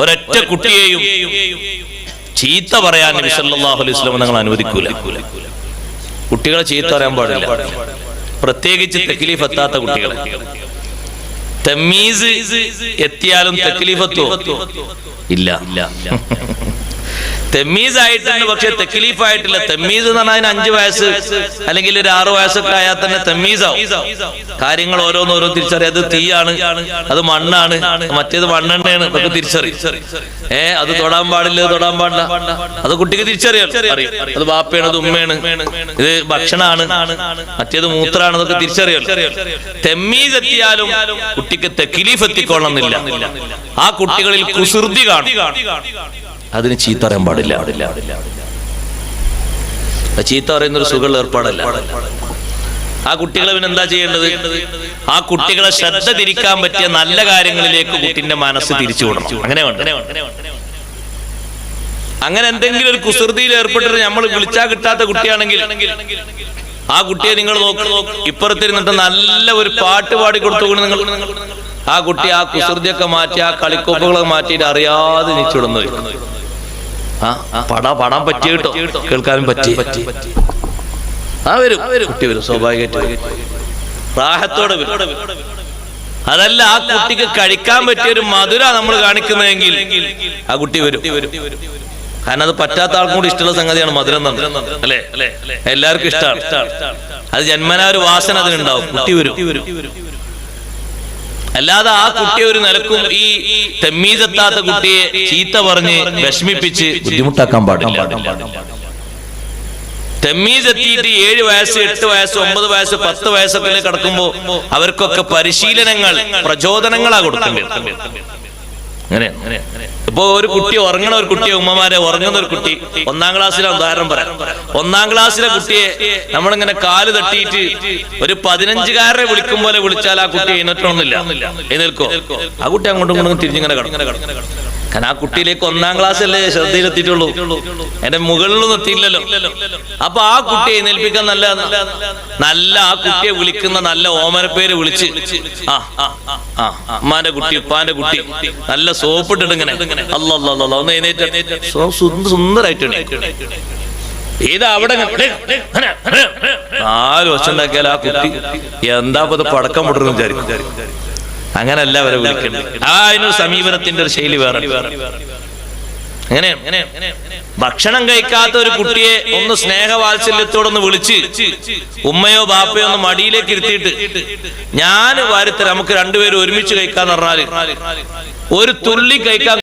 ഒരൊറ്റ കുട്ടിയെയും ചീത്ത പറയാൻ നബി സല്ലല്ലാഹു അലൈഹി വസല്ലം നിങ്ങൾ അനുവദിക്കൂല. കുട്ടികളെ ചീത്ത പറയാൻ പാടില്ല. പ്രത്യേകിച്ച് തെക്കിലീഫ് എത്താത്ത കുട്ടികളെ. തമ്മീസ് എത്തിയാലും തക്ലീഫത്തോ? ഇല്ല. തെമ്മീസ് ആയിട്ടുണ്ട് പക്ഷെ തെക്കിലീഫ് ആയിട്ടില്ല തെമ്മീസ് എന്ന് പറഞ്ഞാൽ അതിന് അഞ്ച് വയസ്സ് അല്ലെങ്കിൽ ഒരു ആറു വയസ്സൊക്കെ ആയാൽ തന്നെ തെമ്മീസാവും. കാര്യങ്ങൾ ഓരോന്നോരോ തിരിച്ചറിയാം. അത് തീയാണ് അത് മണ്ണാണ് മറ്റേത് മണ്ണെണ്ണയാണ് ഇതൊക്കെ തിരിച്ചറിയും. ഏ അത് തൊടാൻ പാടില്ല തൊടാൻ പാടില്ല. അത് കുട്ടിക്ക് തിരിച്ചറിയാം. അത് വാപ്പയാണ് അത് ഉമ്മയാണ്. ഇത് ഭക്ഷണമാണ്. മറ്റേത് മൂത്രാണ് അതൊക്കെ തിരിച്ചറിയാം. തെമ്മീസ് എത്തിയാലും കുട്ടിക്ക് തെക്കിലീഫ് എത്തിക്കൊള്ളണമെന്നില്ല ആ കുട്ടികളിൽ കുസൃതി കാണും. അതിന് ചീത്ത പറയാൻ പാടില്ല. ചീത്ത പറയുന്നൊരു സുഖമുള്ള ഏർപ്പാടല്ല. ആ കുട്ടികളെ പിന്നെ എന്താ ചെയ്യേണ്ടത്? ആ കുട്ടികളെ ശ്രദ്ധ തിരിക്കാൻ പറ്റിയ നല്ല കാര്യങ്ങളിലേക്ക് കുട്ടിന്റെ മനസ്സ് തിരിച്ചു വിടണം. അങ്ങനെ അങ്ങനെ എന്തെങ്കിലും ഒരു കുസൃതിയിൽ ഏർപ്പെട്ടിട്ട് നമ്മൾ വിളിച്ചാൽ കിട്ടാത്ത കുട്ടിയാണെങ്കിൽ ആ കുട്ടിയെ നിങ്ങൾ നോക്കണം ഇപ്പുറത്തിരുന്നിട്ട് നല്ല ഒരു പാട്ട് പാടി കൊടുത്തുകൊണ്ട് നിങ്ങൾ ആ കുട്ടി ആ കുസൃതിയൊക്കെ മാറ്റി ആ കളിക്കോപ്പുകളൊക്കെ മാറ്റിയിട്ട് അറിയാതെ നിച്ചിടുന്നു ആ പടാ പാടാൻ പറ്റിയ കേട്ടോ. കേൾക്കാനും പറ്റി. ആ വരും. കുട്ടി വരും സ്വാഭാവികമായിട്ട് പ്രാഹത്തോടെ വരും. അതല്ല ആ കുട്ടിക്ക് കഴിക്കാൻ പറ്റിയ ഒരു മധുര നമ്മൾ കാണിക്കുന്നതെങ്കിൽ ആ കുട്ടി വരും. കാരണം അത് പറ്റാത്ത ആൾക്കും കൂടി ഇഷ്ടമുള്ള സംഗതിയാണ് മധുരം അല്ലേ? എല്ലാവർക്കും ഇഷ്ടമാണ് അത് ജന്മനാ ഒരു വാസന അതിനുണ്ടാവും. കുട്ടി വരും. അല്ലാതെ ആ കുട്ടിയെ ഒരു നിലക്കും ഈ തെമ്മീതെത്താത്ത കുട്ടിയെ ചീത്ത പറഞ്ഞ് വിഷമിപ്പിച്ച് ബുദ്ധിമുട്ടാക്കാൻ പാടില്ല. തെമ്മീസ് എത്തിയിട്ട് ഏഴ് വയസ്സ് എട്ട് വയസ്സ് ഒമ്പത് വയസ്സ് പത്ത് വയസ്സൊക്കെ കിടക്കുമ്പോ അവർക്കൊക്കെ പരിശീലനങ്ങൾ പ്രചോദനങ്ങളാ കൊടുക്കേണ്ടത്. അങ്ങനെ ഇപ്പൊ ഒരു കുട്ടി ഉറങ്ങണ ഒരു കുട്ടിയെ ഉമ്മമാരെ ഉറങ്ങുന്ന ഒരു കുട്ടി ഒന്നാം ക്ലാസ്സിലെ ഉദാഹരണം പറയാം. ഒന്നാം ക്ലാസ്സിലെ കുട്ടിയെ നമ്മളിങ്ങനെ കാൽ തട്ടിയിട്ട് ഒരു പതിനഞ്ചുകാരനെ വിളിക്കും പോലെ വിളിച്ചാൽ ആ കുട്ടി എഴുന്നേറ്റൊന്നുമില്ല എഴുന്നേൽക്കോ? ആ കുട്ടി അങ്ങോട്ടും ഇങ്ങോട്ടും തിരിഞ്ഞിങ്ങനെ കിടക്കും. കാരണം ആ കുട്ടിയിലേക്ക് ഒന്നാം ക്ലാസ് അല്ലേ ശ്രദ്ധയിലെത്തിയിട്ടുള്ളൂ. എന്റെ മുകളിലൊന്നും എത്തിയില്ലല്ലോ. അപ്പൊ ആ കുട്ടിയെ എഴുന്നേൽപ്പിക്കാൻ നല്ല നല്ല ആ കുട്ടിയെ വിളിക്കുന്ന നല്ല ഓമനപ്പേര് പേര് വിളിച്ച് ആ ആ ആ അമ്മാന്റെ കുട്ടി ഉപ്പാന്റെ കുട്ടി നല്ല അല്ല അല്ല ഒന്ന് അവിടെ നാല് വർഷം ഉണ്ടാക്കിയാൽ ആ കുട്ടി എന്താ ഇത് പടക്കം പൊട്ടുന്നു വിചാരിക്കും. അങ്ങനല്ല അവരെ വിളിക്കുന്നത്. ആ അതിനൊരു സമീപനത്തിന്റെ ഒരു ശൈലി വേറെ. ഭക്ഷണം കഴിക്കാത്ത ഒരു കുട്ടിയെ ഒന്ന് സ്നേഹവാത്സല്യത്തോടൊന്ന് വിളിച്ച് ഉമ്മയോ ബാപ്പയോ ഒന്ന് മടിയിലേക്ക് ഇരുത്തിയിട്ട് ഞാൻ വാരിത്തരാം നമുക്ക് രണ്ടുപേരും ഒരുമിച്ച് കഴിക്കാന്ന് പറഞ്ഞാൽ ഒരു തുള്ളി കഴിക്കാൻ